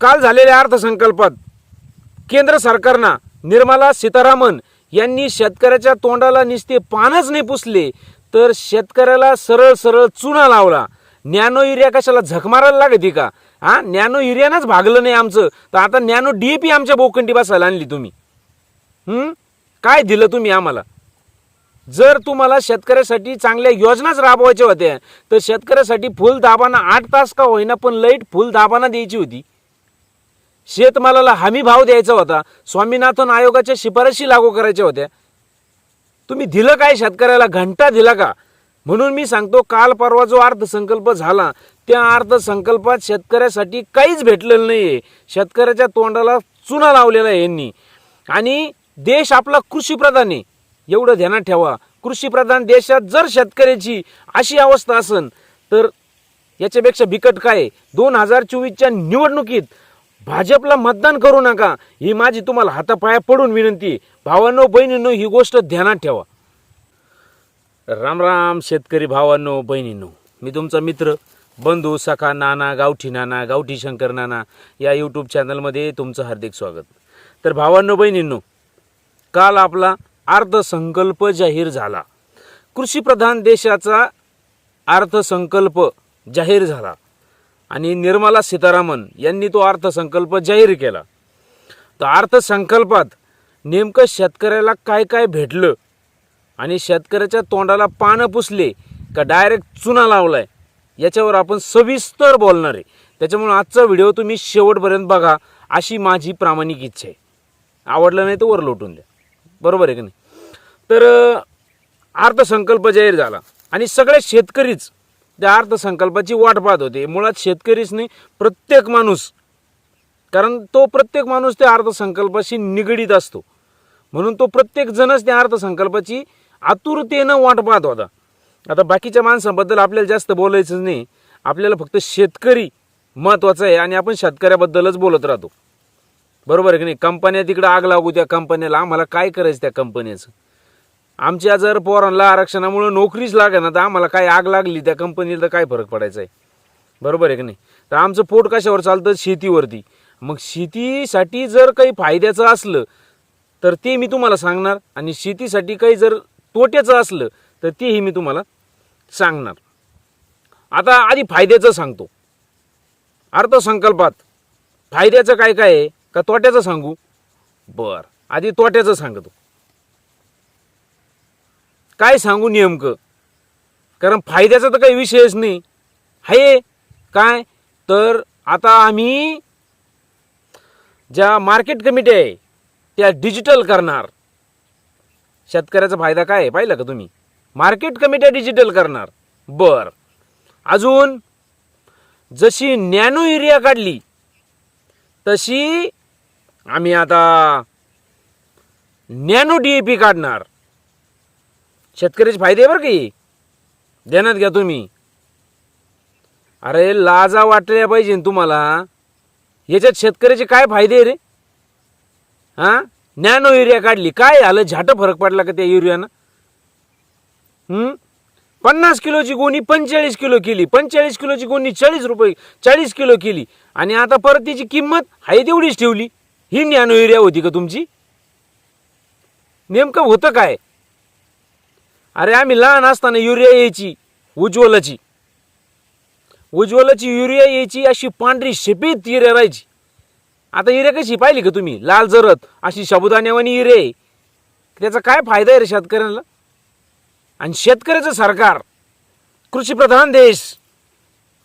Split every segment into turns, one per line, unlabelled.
काल झालेल्या अर्थसंकल्पात केंद्र सरकारनं निर्मला सीतारामन यांनी शेतकऱ्याच्या तोंडाला निसते पानच नाही पुसले तर शेतकऱ्याला सरळ सरळ चुना लावला. नॅनो युरिया कशाला झक मारायला लागते का? हा नॅनो युरियानंच भागलं नाही आमचं. तर आता नॅनो डीएपी आमच्या बोकंडी बसायला आणली तुम्ही. हं? काय दिलं तुम्ही आम्हाला? जर तुम्हाला शेतकऱ्यासाठी चांगल्या योजनाच राबवायच्या होत्या तर शेतकऱ्यासाठी फुल दाबाना आठ तास का होईना पण लाइट फुल दाबाना द्यायची होती. शेतमालाला हमी भाव द्यायचा होता स्वामीनाथन आयोगाच्या शिफारशी लागू करायच्या होत्या. तुम्ही दिलं काय? शेतकऱ्याला घंटा दिला का? म्हणून मी सांगतो काल परवा जो अर्थसंकल्प झाला त्या अर्थसंकल्पात शेतकऱ्यासाठी काहीच भेटलेलं नाही आहे शेतकऱ्याच्या तोंडाला चुना लावलेला आहे यांनी. आणि देश आपला कृषीप्रधान आहे. एवढं ध्यानात ठेवा. कृषीप्रधान देशात जर शेतकऱ्याची अशी अवस्था असन तर याच्यापेक्षा बिकट काय? आहे? दोन हजार चोवीसच्या निवडणुकीत भाजपला मतदान करू नका. ही माझी तुम्हाला हातापाया पडून विनंती. भावांनो बहिणींनो ही गोष्ट ध्यानात ठेवा. राम राम शेतकरी भावांनो बहिणींनो. मी तुमचा मित्र बंधू सखा नाना गावठी नाना गावठी शंकर नाना या यूट्यूब चॅनलमध्ये तुमचं हार्दिक स्वागत. तर भावांनो बहिणींनो काल आपला अर्थसंकल्प जाहीर झाला. कृषीप्रधान देशाचा अर्थसंकल्प जाहीर झाला. आणि निर्मला सीतारामन यांनी तो अर्थसंकल्प जाहीर केला. तर अर्थसंकल्पात नेमकं शेतकऱ्याला काय काय भेटलं आणि शेतकऱ्याच्या तोंडाला पानं पुसले का डायरेक्ट चुना लावलाय याच्यावर आपण सविस्तर बोलणार आहे. त्याच्यामुळे आजचा व्हिडिओ तुम्ही शेवटपर्यंत बघा अशी माझी प्रामाणिक इच्छा आहे. आवडलं नाही तर वर लोटून द्या. बरोबर आहे की नाही? तर अर्थसंकल्प जाहीर झाला आणि सगळे शेतकरीच त्या अर्थसंकल्पाची वाट पाहत होते. मुळात शेतकरीच नाही प्रत्येक माणूस. कारण तो प्रत्येक माणूस त्या अर्थसंकल्पाशी निगडीत असतो. म्हणून तो प्रत्येक जणच त्या अर्थसंकल्पाची आतुरतेनं वाट पाहत होता. आता बाकीच्या माणसांबद्दल आपल्याला जास्त बोलायचं नाही. आपल्याला फक्त शेतकरी महत्त्वाचं आहे आणि आपण शेतकऱ्याबद्दलच बोलत राहतो. बरोबर आहे की नाही? कंपन्या तिकडं आग लागू त्या कंपन्याला आम्हाला काय करायचं त्या कंपन्याचं? आमच्या जर पोरांना आरक्षणामुळे नोकरीच लागेना तर आम्हाला काय आग लागली त्या कंपनीला तर काय फरक पडायचा आहे? बरोबर आहे की नाही? तर आमचं पोट कशावर चालतं? शेतीवरती. मग शेतीसाठी जर काही फायद्याचं असलं तर ते मी तुम्हाला सांगणार. आणि शेतीसाठी काही जर तोट्याचं असलं तर तेही मी तुम्हाला सांगणार. आता आधी फायद्याचं सांगतो. अर्थसंकल्पात फायद्याचं काय काय आहे? का तोट्याचं सांगू? बर. आधी तोट्याचं सांगतो. काय सांगू नेमकं? कारण फायद्याचा तर काही विषयच नाही. आहे काय? तर आता आम्ही ज्या मार्केट कमिटी आहे त्या डिजिटल करणार. शेतकऱ्याचा फायदा काय आहे? पाहिलं का तुम्ही? मार्केट कमिट्या डिजिटल करणार. बर. अजून जशी नॅनो युरिया काढली तशी आम्ही आता नॅनो डी ए पी काढणार. शेतकऱ्याचे फायदे आहे बरं की ध्यानात घ्या तुम्ही. अरे लाजा वाटल्या पाहिजे तुम्हाला. याच्यात शेतकऱ्याचे काय फायदे रे? हा? नॅनो युरिया काढली. काय आलं झाट फरक पडला का त्या युरियानं? हम्म? पन्नास किलोची गोणी पंचेचाळीस किलो केली. पंचेचाळीस किलोची गोणी चाळीस रुपये चाळीस किलो केली. आणि आता परत तिची किंमत आहे तेवढीच ठेवली. ही नॅनो युरिया होती का तुमची? नेमकं होतं काय? अरे आम्ही लहान असताना युरिया यायची उज्ज्वलाची. उज्ज्वलाची युरिया यायची अशी पांढरी शेपीत युरिया राहायची. आता युरिया कशी पाहिली का तुम्ही? लाल जरत अशी साबुदाण्यावानी युरिया आहे. त्याचा काय फायदा आहे रे शेतकऱ्यांना? आणि शेतकऱ्याचं सरकार कृषीप्रधान देश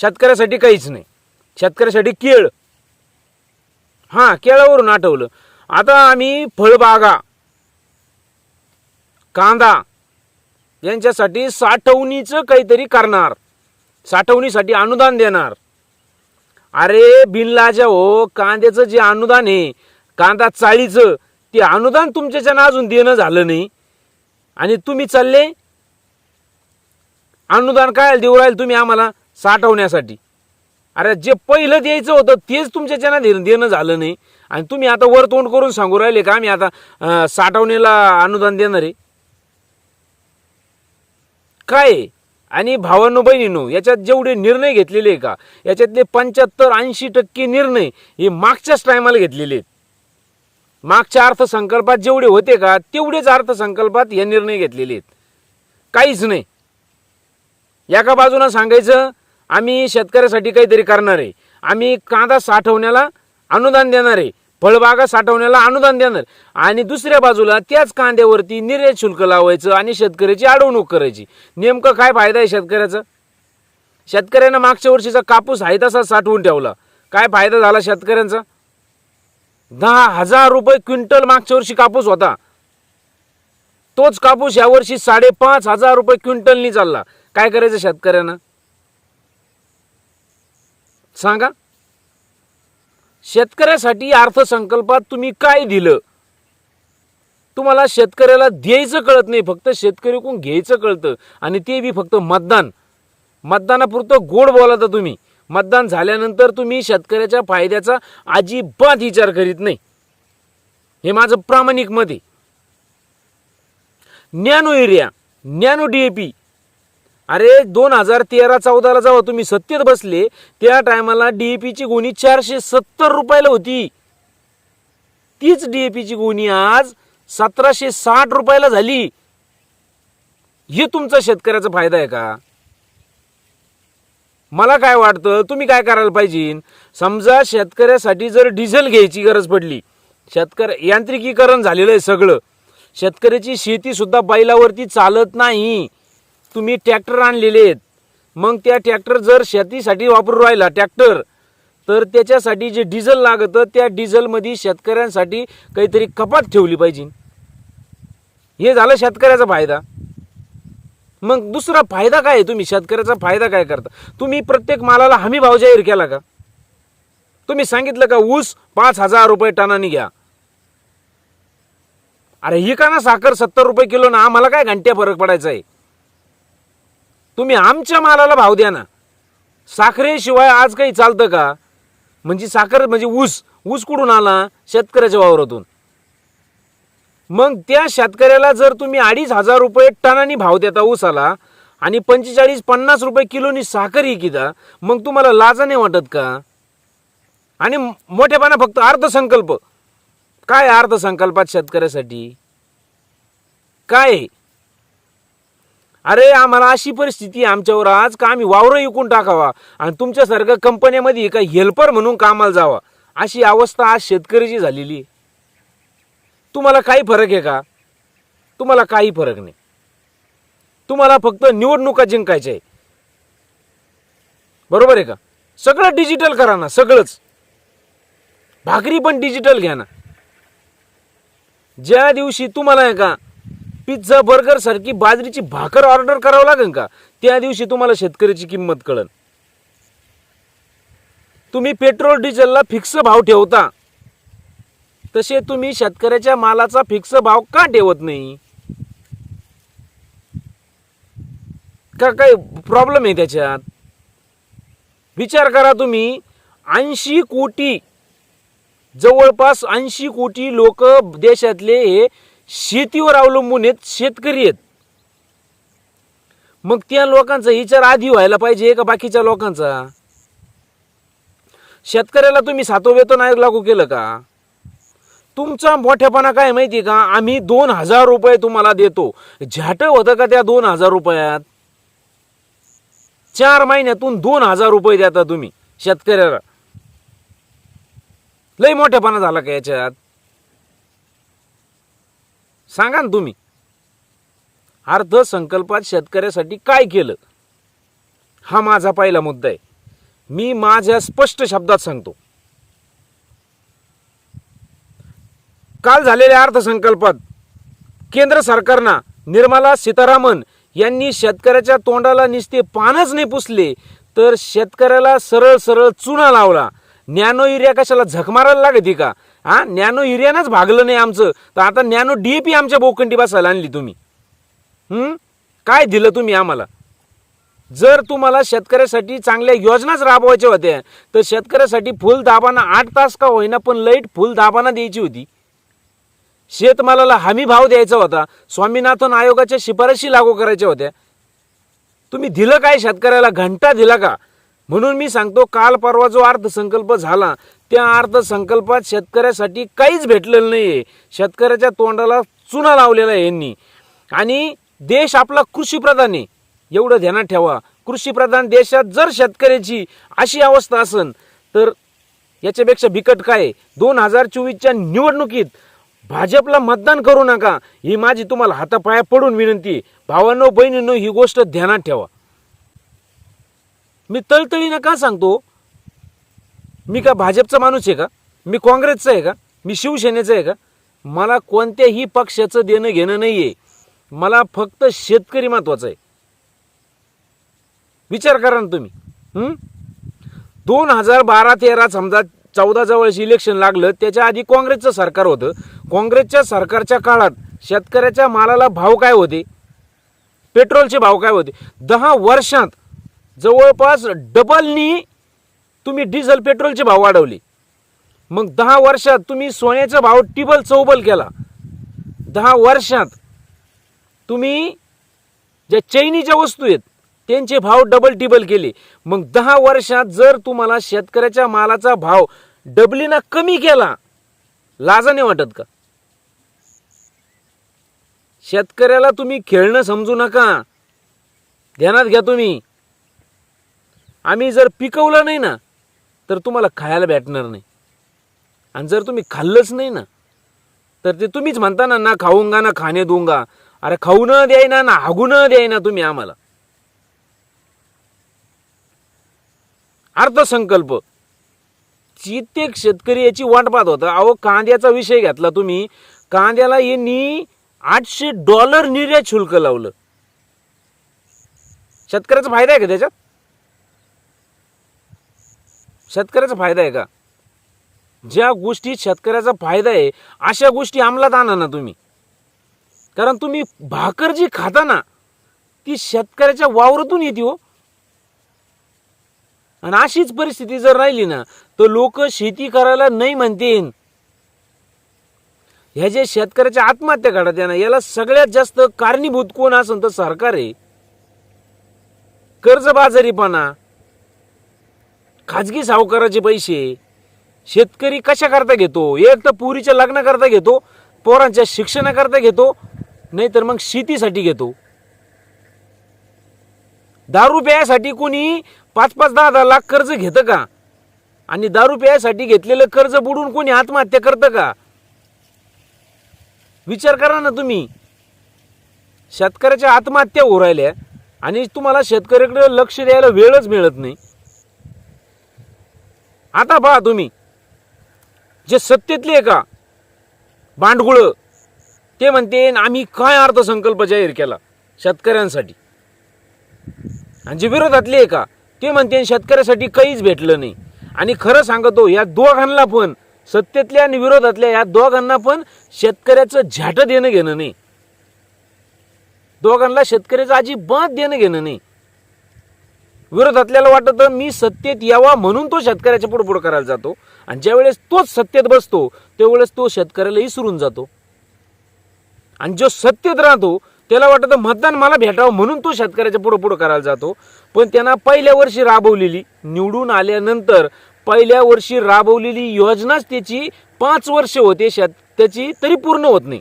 शेतकऱ्यासाठी काहीच नाही. शेतकऱ्यासाठी केळ. हां केळावरून आठवलं. आता आम्ही फळबागा कांदा यांच्यासाठी साठवणीचं काहीतरी करणार. साठवणीसाठी अनुदान देणार. अरे बिनलाजा हो कांद्याचं जे अनुदान आहे कांदा चाळीचं ते अनुदान तुमच्याच्यानं अजून देणं झालं नाही. आणि तुम्ही चालले? अनुदान काय देऊ राहील तुम्ही आम्हाला साठवण्यासाठी. अरे जे पहिलं द्यायचं होतं तेच तुमच्याच्यानं दे देणं झालं नाही. आणि तुम्ही आता वर तोंड करून सांगू राहिले का आम्ही आता साठवणीला अनुदान देणार? आहे काय आहे? आणि भावांनो बहिणीनो याच्यात जेवढे निर्णय घेतलेले आहे का? याच्यातले पंच्याहत्तर ऐंशी टक्के निर्णय हे मागच्याच टायमाला घेतलेले आहेत. मागच्या अर्थसंकल्पात जेवढे होते का तेवढेच अर्थसंकल्पात हे निर्णय घेतलेले आहेत. काहीच नाही. एका बाजूला सांगायचं आम्ही शेतकऱ्यासाठी काहीतरी करणार आहे. आम्ही कांदा साठवण्याला अनुदान देणार आहे. फळबागा साठवण्याला अनुदान देणार. आणि दुसऱ्या बाजूला त्याच कांद्यावरती निर्यात शुल्क लावायचं आणि शेतकऱ्याची अडवणूक करायची. नेमकं काय फायदा आहे शेतकऱ्याचा? शेतकऱ्यानं मागच्या वर्षीचा कापूस आहे तसा साठवून ठेवला. काय फायदा झाला शेतकऱ्यांचा? दहा हजार रुपये क्विंटल मागच्या वर्षी कापूस होता. तोच कापूस यावर्षी साडेपाच हजार रुपये क्विंटलनी चालला. काय करायचं शेतकऱ्यानं? सांगा. शेतकऱ्यासाठी अर्थसंकल्पात तुम्ही काय दिलं? तुम्हाला शेतकऱ्याला द्यायचं कळत नाही फक्त शेतकरी कोण घ्यायचं कळतं. आणि ते बी फक्त मतदान. मतदानापुरतं गोड बोलाता तुम्ही. मतदान झाल्यानंतर तुम्ही शेतकऱ्याच्या फायद्याचा अजिबात विचार करीत नाही. हे माझं प्रामाणिक मत आहे. नॅनो एरिया नॅनो डीएपी अरे दोन हजार तेरा चौदाला जेव्हा तुम्ही सत्तेत बसले त्या टायमाला डीएपीची गोणी चारशे सत्तर रुपयाला होती. तीच डीएपीची गोणी आज सतराशे साठ रुपयाला झाली. हे तुमचा शेतकऱ्याचा फायदा आहे का? मला काय वाटतं तुम्ही काय करायला पाहिजे? समजा शेतकऱ्यासाठी जर डिझेल घ्यायची गरज पडली शेतकरी यांत्रिकीकरण झालेलं आहे सगळं. शेतकऱ्याची शेती सुद्धा बैलावरती चालत नाही. तुम्ही ट्रॅक्टर आणलेले आहेत. मग त्या ट्रॅक्टर जर शेतीसाठी वापरून राहिला ट्रॅक्टर तर त्याच्यासाठी जे डिझेल लागतं त्या डिझेलमध्ये शेतकऱ्यांसाठी काहीतरी कपात ठेवली पाहिजे. हे झालं शेतकऱ्याचा फायदा. मग दुसरा फायदा काय आहे तुम्ही? शेतकऱ्याचा फायदा काय करता? तुम्ही प्रत्येक मालाला हमी भाव जाहीर केला का? तुम्ही सांगितलं का ऊस पाच हजार रुपये टनाने घ्या. अरे ही का ना साखर सत्तर रुपये किलो ना? आम्हाला काय घंट्या फरक पडायचा आहे? तुम्ही आमच्या मालाला भाव द्या ना. साखरेशिवाय आज काही चालतं का? म्हणजे साखर म्हणजे ऊस. ऊस कुठून आला? शेतकऱ्याच्या वावरातून. मग त्या शेतकऱ्याला जर तुम्ही अडीच हजार रुपये टनानी भाव देता ऊसाला आणि पंचेचाळीस पन्नास रुपये किलोनी साखर विकिता मग तुम्हाला लाजा नाही वाटत का? आणि मोठेपणा फक्त अर्थसंकल्प. काय आहे अर्थसंकल्पात शेतकऱ्यासाठी? काय? अरे आम्हाला अशी परिस्थिती आमच्यावर आज का आम्ही वावरं विकून टाकावा? आणि तुमच्यासारख्या कंपन्यामध्ये एका हेल्पर म्हणून कामाला जावा? अशी अवस्था आज शेतकऱ्याची झालेली तुम्हाला काही फरक आहे का? तुम्हाला काही फरक नाही. तुम्हाला फक्त निवडणुका जिंकायच्या आहे बरोबर आहे का? सगळं डिजिटल करा ना सगळंच. भाकरी पण डिजिटल घ्या ना. ज्या दिवशी तुम्हाला आहे का पिझ्झा बर्गर सारखी बाजरीची भाकर ऑर्डर करावं लागेल का? त्या दिवशी तुम्हाला शेतकऱ्याची किंमत कळन तुम्ही पेट्रोल डिझेलला फिक्स भाव ठेवता. तसे तुम्ही शेतकऱ्याच्या मालाचा फिक्स भाव का ठेवत नाही? का काय प्रॉब्लेम आहे त्याच्यात? विचार करा तुम्ही. ऐंशी कोटी जवळपास ऐंशी कोटी लोक देशातले हे शेतीवर अवलंबून आहेत शेतकरी आहेत. मग त्या लोकांचा विचार आधी व्हायला पाहिजे का बाकीच्या लोकांचा? शेतकऱ्याला तुम्ही सातव वेतन आयोग लागू केलं का? तुमचा मोठेपणा काय माहिती का? आम्ही दोन हजार रुपये तुम्हाला देतो. झाट होतं का त्या दोन हजार रुपयात? चार महिन्यातून दोन हजार रुपये देता तुम्ही शेतकऱ्याला. लय मोठेपणा झाला का याच्यात? सांगा ना तुम्ही. अर्थसंकल्पात शेतकऱ्यासाठी काय केलं? हा माझा पहिला मुद्दा आहे. मी माझ्या स्पष्ट शब्दात सांगतो. काल झालेल्या अर्थसंकल्पात केंद्र सरकारनं निर्मला सीतारामन यांनी शेतकऱ्याच्या तोंडाला निसते पानच नाही पुसले तर शेतकऱ्याला सरळ सरळ चुना लावला. नॅनो युरिया कशाला झक मारायला लागते का? हा नॅनो युरियानाच भागलं नाही आमचं. तर आता नॅनो डीएपी आमच्या बोकंडी बसायला आणली तुम्ही. काय दिलं तुम्ही आम्हाला? जर तुम्हाला शेतकऱ्यासाठी चांगल्या योजनाच राबवायच्या होत्या तर शेतकऱ्यासाठी फुल दाबाना आठ तास का होईना पण लाइट फुल दाबाना द्यायची होती. शेतमालाला हमी भाव द्यायचा होता स्वामीनाथन आयोगाच्या शिफारशी लागू करायच्या होत्या. तुम्ही दिलं काय शेतकऱ्याला? घंटा दिला का? म्हणून मी सांगतो काल परवा जो अर्थसंकल्प झाला त्या अर्थसंकल्पात शेतकऱ्यासाठी काहीच भेटलेलं नाहीये. शेतकऱ्याच्या तोंडाला चुना लावलेला आहे यांनी. आणि देश आपला कृषीप्रधान आहे. एवढं ध्यानात ठेवा. कृषीप्रधान देशात जर शेतकऱ्याची अशी अवस्था असन तर याच्यापेक्षा बिकट काय आहे? दोन हजार चोवीसच्या निवडणुकीत भाजपला मतदान करू नका. ही माझी तुम्हाला हातापाया पडून विनंती भावांनो बहिणींनो ही गोष्ट ध्यानात ठेवा. मी तळतळीनं का सांगतो. मी का भाजपचा माणूस आहे का? मी काँग्रेसचा आहे का? मी शिवसेनेचा आहे का? मला कोणत्याही पक्षाचं देणं घेणं नाही आहे मला फक्त शेतकरी महत्त्वाचा आहे. विचार करा ना तुम्ही. दोन हजार बारा तेरा समजा चौदा जवळशी इलेक्शन लागलं त्याच्या आधी काँग्रेसचं सरकार होतं. काँग्रेसच्या सरकारच्या काळात शेतकऱ्याच्या मालाला भाव काय होते? पेट्रोलचे भाव काय होते? दहा वर्षात जवळपास डबलनी तुम्ही डिझेल पेट्रोलचे भाव वाढवले. मग दहा वर्षात तुम्ही सोन्याचा भाव टिबल चौबल केला. दहा वर्षात तुम्ही ज्या चैनीच्या वस्तू आहेत त्यांचे भाव डबल टिबल केले. मग दहा वर्षात जर तुम्हाला शेतकऱ्याच्या मालाचा भाव डबलीना कमी केला लाजाने वाटत का? शेतकऱ्याला तुम्ही खेळणं समजू नका. ध्यानात घ्या तुम्ही. आम्ही जर पिकवलं नाही ना तर तुम्हाला खायला भेटणार नाही. आणि जर तुम्ही खाल्लंच नाही ना तर ते तुम्हीच म्हणता ना ना खाऊंगा ना खाणे दूंगा अरे खाऊ न द्यायना ना हागू न द्यायना तुम्ही आम्हाला. अर्थसंकल्प. कित्येक शेतकरी याची वाट पाहत होता. अहो कांद्याचा विषय घेतला तुम्ही. कांद्याला यांनी आठशे डॉलर निर्यात शुल्क लावलं. शेतकऱ्याचा फायदा आहे का त्याच्यात? शेतकऱ्याचा फायदा आहे का? ज्या गोष्टीत शेतकऱ्याचा फायदा आहे अशा गोष्टी अंमलात आणा ना तुम्ही. कारण तुम्ही भाकर जी खाता ना ती शेतकऱ्याच्या वावरातून येते हो. आणि अशीच परिस्थिती जर राहिली ना तर लोक शेती करायला नाही म्हणतील ह्या जे शेतकऱ्याच्या आत्महत्या घडत आहे ना याला सगळ्यात जास्त कारणीभूत कोण असेल तर सरकार आहे. कर्जबाजारीपणा खाजगी सावकाराचे पैसे शेतकरी कशा करता घेतो? एक तर पुरीच्या लग्नाकरता घेतो पोरांच्या शिक्षणाकरता घेतो नाहीतर मग शेतीसाठी घेतो. दारू प्यायसाठी कोणी पाच पाच दहा दहा लाख कर्ज घेतं का? आणि दारू प्यायसाठी घेतलेलं कर्ज बुडून कोणी आत्महत्या करतं का? विचार करा ना तुम्ही. शेतकऱ्याच्या आत्महत्या होऊ राहिल्या आणि तुम्हाला शेतकऱ्याकडे लक्ष द्यायला वेळच मिळत नाही. आता पहा तुम्ही. जे सत्तेतले आहे का भांडगुळ ते म्हणते आम्ही काय अर्थसंकल्प जाहीर केला शेतकऱ्यांसाठी? आणि जे विरोधातले आहे का ते म्हणते शेतकऱ्यासाठी काहीच भेटलं नाही. आणि खरं सांगतो या दोघांना पण सत्तेतल्या आणि विरोधातल्या या दोघांना पण शेतकऱ्याचं झाटं देणं घेणं नाही. दोघांना शेतकऱ्याचं अजिबात देणं घेणं नाही. विरोधातल्याला वाटत मी सत्तेत यावा म्हणून तो शेतकऱ्याच्या पुढे पुढे करायला जातो. आणि ज्यावेळेस तोच सत्तेत बसतो त्यावेळेस तो शेतकऱ्याला सुरून जातो. आणि जो सत्तेत राहतो त्याला वाटतं मतदान मला भेटावं म्हणून तो शेतकऱ्याच्या पुढे पुढे करायला जातो. पण त्यांना पहिल्या वर्षी राबवलेली निवडून आल्यानंतर पहिल्या वर्षी राबवलेली योजनाच त्याची पाच वर्ष होते शेत त्याची तरी पूर्ण होत नाही.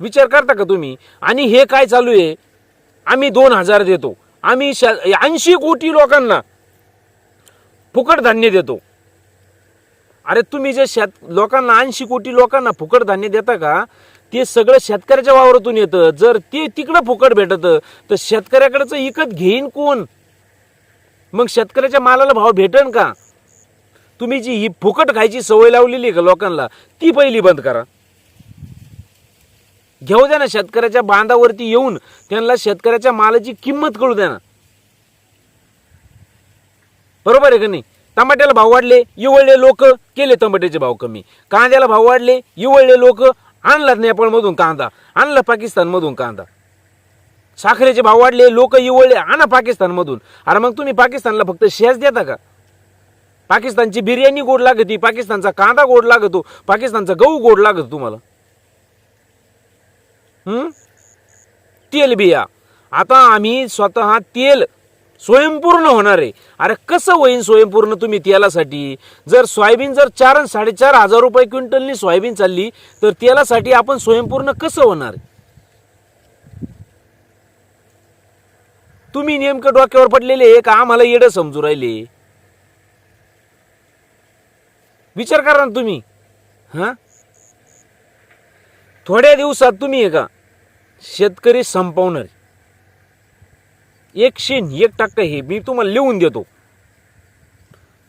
विचार करता का तुम्ही? आणि हे काय चालू आहे? आम्ही दोन हजार देतो. आम्ही ऐंशी कोटी लोकांना फुकट धान्य देतो. अरे तुम्ही जे शेत लोकांना ऐंशी कोटी लोकांना फुकट धान्य देता का? ते सगळं शेतकऱ्याच्या वावरातून येतं. जर ते तिकडं फुकट भेटत तर शेतकऱ्याकडचं इकत घेईन कोण? मग शेतकऱ्याच्या मालाला भाव भेटन का? तुम्ही जी ही फुकट खायची सवय लावलेली आहे का लोकांना ती पहिली बंद करा. घेऊ द्या ना शेतकऱ्याच्या बांधावरती येऊन त्यांना शेतकऱ्याच्या मालाची किंमत कळू द्या ना. बरोबर आहे का नाही? टमाट्याला भाव वाढले इवळले लोक केले टमाट्याचे भाव कमी. कांद्याला भाव वाढले इवळले लोक आणला नेपाळमधून कांदा आणला पाकिस्तानमधून कांदा. साखरेचे भाव वाढले लोक इवळले आणा पाकिस्तानमधून. अरे मग तुम्ही पाकिस्तानला फक्त शेज देता का? पाकिस्तानची बिर्याणी गोड लागती पाकिस्तानचा कांदा गोड लागतो पाकिस्तानचा गहू गोड लागतो तुम्हाला. हम्म तेल आता आम्ही स्वतः तेल स्वयंपूर्ण होणार आहे. अरे कसं होईन स्वयंपूर्ण तुम्ही तेलासाठी? जर सोयाबीन जर चार साडेचार हजार रुपये क्विंटलनी सोयाबीन चालली तर तेलासाठी आपण स्वयंपूर्ण कसं होणार? तुम्ही नेमकं डोक्यावर पडलेले आहे का? आम्हाला येडं समजू राहिले. विचार करा ना तुम्ही. हा? थोड्या दिवसात तुम्ही आहे का? शेतकरी संपवणार एकशे एक टक्का हे मी तुम्हाला लिहून देतो.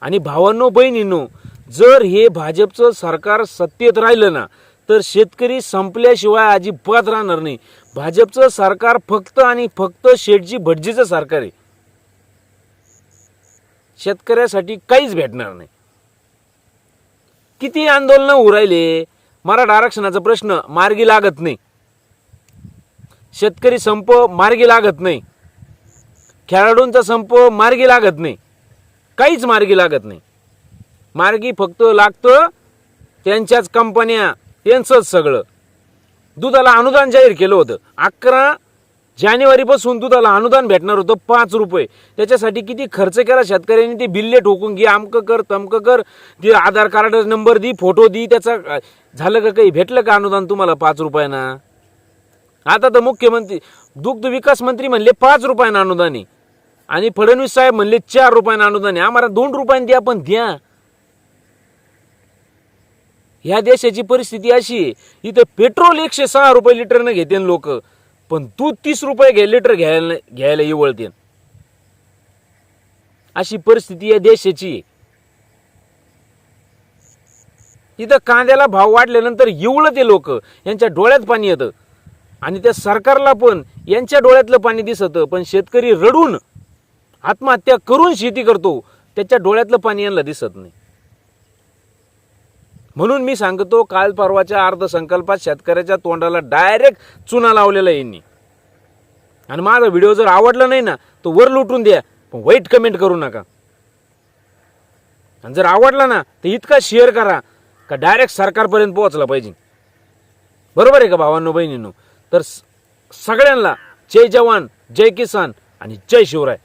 आणि भावांनो बहिणींनो जर हे भाजपचं सरकार सत्तेत राहिलं ना तर शेतकरी संपल्याशिवाय अजिबात राहणार नाही. भाजपचं सरकार फक्त आणि फक्त शेटजी भटजीचं सरकार आहे. शेतकऱ्यासाठी काहीच भेटणार नाही. किती आंदोलनं उरायले मराठा आरक्षणाचा प्रश्न मार्गी लागत नाही. शेतकरी संप मार्गी लागत नाही. खेळाडूंचा संप मार्गी लागत नाही. काहीच मार्गी लागत नाही. मार्गी फक्त लागतं त्यांच्याच कंपन्या त्यांचंच सगळं. दुधाला अनुदान जाहीर केलं होतं. अकरा जानेवारीपासून दुधाला अनुदान भेटणार होतं पाच रुपये. त्याच्यासाठी किती खर्च केला शेतकऱ्यांनी? ते बिल्ले ठोकून घे अमकं कर तमकं कर. ते आधार कार्ड नंबर दी फोटो दी त्याचा झालं का काही? भेटलं का अनुदान तुम्हाला पाच रुपयाना? आता तर मुख्यमंत्री दुग्ध विकास मंत्री म्हणले पाच रुपयानं अनुदान. आहे आणि फडणवीस साहेब म्हणले चार रुपयानं अनुदान. आहे आम्हाला दोन रुपयाने द्या पण द्या ह्या देशाची परिस्थिती अशी आहे इथं पेट्रोल एकशे सहा रुपये लिटरनं घेते लोक. पण दूध तीस रुपये घे लिटर घ्यायला घ्यायला येवळतेन अशी परिस्थिती या देशाची इथं कांद्याला भाव वाढल्यानंतर एवढं ते लोक. यांच्या डोळ्यात पाणी येतं. आणि त्या सरकारला पण यांच्या डोळ्यातलं पाणी दिसतं पण शेतकरी रडून आत्महत्या करून शेती करतो त्याच्या डोळ्यातलं पाणी यांना दिसत नाही. म्हणून मी सांगतो काल परवाच्या अर्थसंकल्पात शेतकऱ्याच्या तोंडाला डायरेक्ट चुना लावलेला यांनी. आणि माझा व्हिडिओ जर आवडला नाही ना तो वर लुटून द्या पण वाईट कमेंट करू नका. आणि जर आवडला ना तर इतका शेअर करा का डायरेक्ट सरकारपर्यंत पोहोचला पाहिजे. बरोबर आहे का भावांनो बहिणींनो? तर स- सगळ्यांना जय जवान जय किसान आणि जय शिवराय.